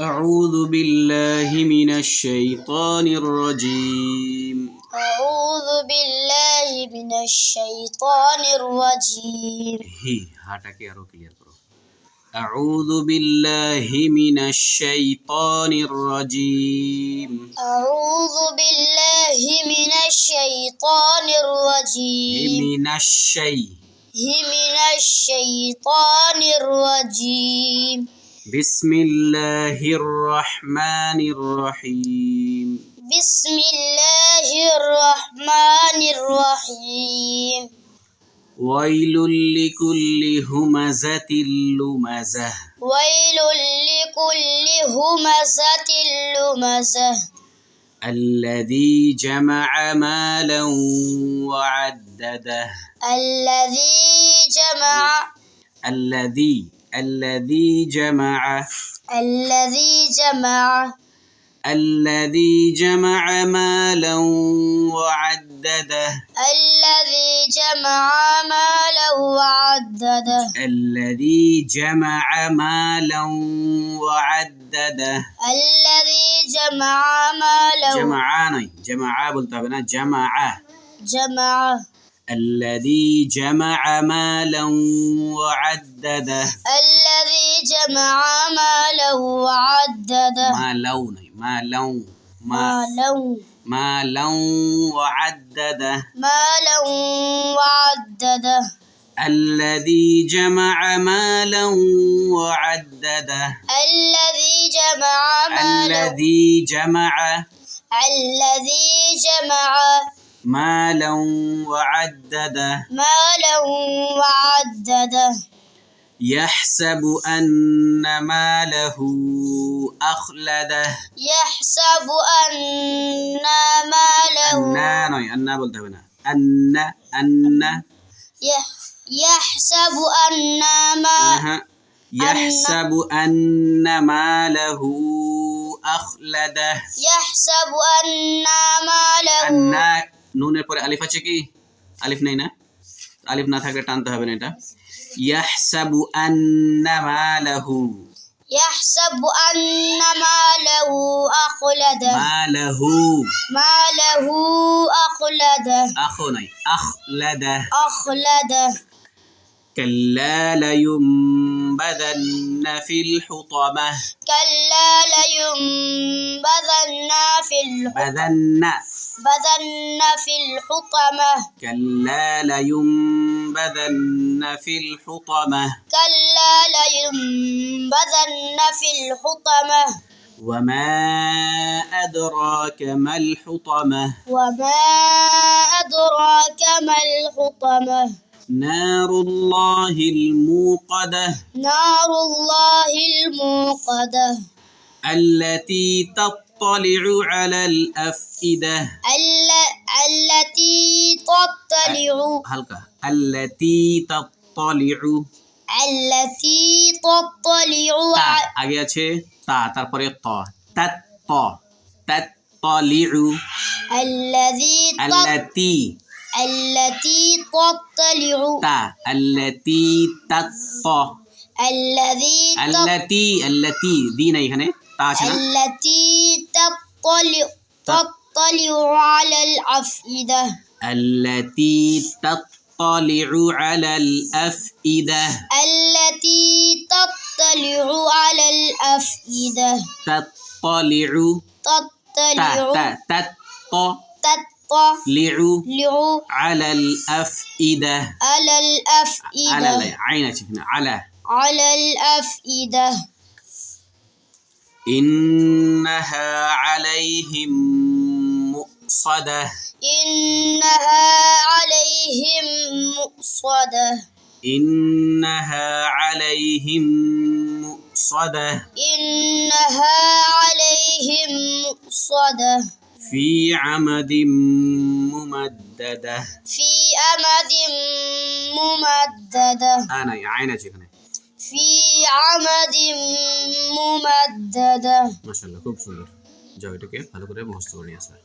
أعوذ بالله من الشيطان الرجيم. أعوذ بالله من الشيطان الرجيم. هي يا أرو كلير برو أعوذ بالله من الشيطان الرجيم. أعوذ بالله من الشيطان الرجيم. من الشيء من الشيطان الرجيم. بسم الله الرحمن الرحيم. بسم الله الرحمن الرحيم. ويل لكل همزة لمزة. ويل لكل همزة لمزة. الذي جمع مالا وعدده. الذي جمع الذي الذي جمع. الذي جمع. الذي جمع مالا وعدده. الذي جمع مالا وعدده. الذي جمع مالا وعدده. الذي جمع مالا جمعاني. جمعا بلتا بنا جمع جمع الذي جمع مالا وعدده. الذي جمع مالا وعدده. مالا ني مالا ما مالا. مالا وعدده. مالا وعدده. الذي جمع مالا وعدده. الذي جمع مالا. الذي جمع الذي جمع مالا وعدده. مالا وعدده. يحسب أن ماله أخلده. يحسب أن ماله أن نوي أن بولتا أن أن. يحسب أن ما يحسب أن ماله أخلده. يحسب أن ماله أن নুনের পরে আলিফ আছে কি আলিফ নেই না আলিফ না থাকলে টানতে হবে না এটা ইয়াহসাবু আন্না মালাহু يحسب أن ماله أخلده মালাহু ماله أخلده আখো নাই আখলাদা أخلده كلا لينبذن في الحطمة كلا لينبذن في الح- بذن بذن في الحطمة. كلا لينبذن في الحطمة. كلا لينبذن في الحطمة. وما أدراك ما الحطمة. وما أدراك ما الحطمة. نار الله الموقدة. نار الله الموقدة. التي تطلع على الأفئدة ال- التي تطلع هلكا التي تطلع التي تطلع তা ع- আগে আছে তা তারপরে ত তাত ত তাত তলিউ الذي تط- আল্লাতি التي تطلع তা আল্লাতি তাত ত الذي تط- আল্লাতি আল্লাতি দি নাই এখানে তা আছে না التي تطلع تطلع على الأفئدة. التي تطلع على الأفئدة. التي تطلع على الأفئدة. تطلع تطلع تطلع على الأفئدة. على الأفئدة. على عينك على. على الأفئدة. إنها عليهم مؤصدة. إنها عليهم مؤصدة. إنها عليهم مؤصدة. إنها عليهم مؤصدة. في عمد ممددة. في أمد ممددة. أنا عين আছে ফি আমাদিম মুমাদ্দাদা। মাশাআল্লাহ খুব সুন্দর। যাও এটাকে ভালো করে মুখস্থ করে নিয়ে আসবে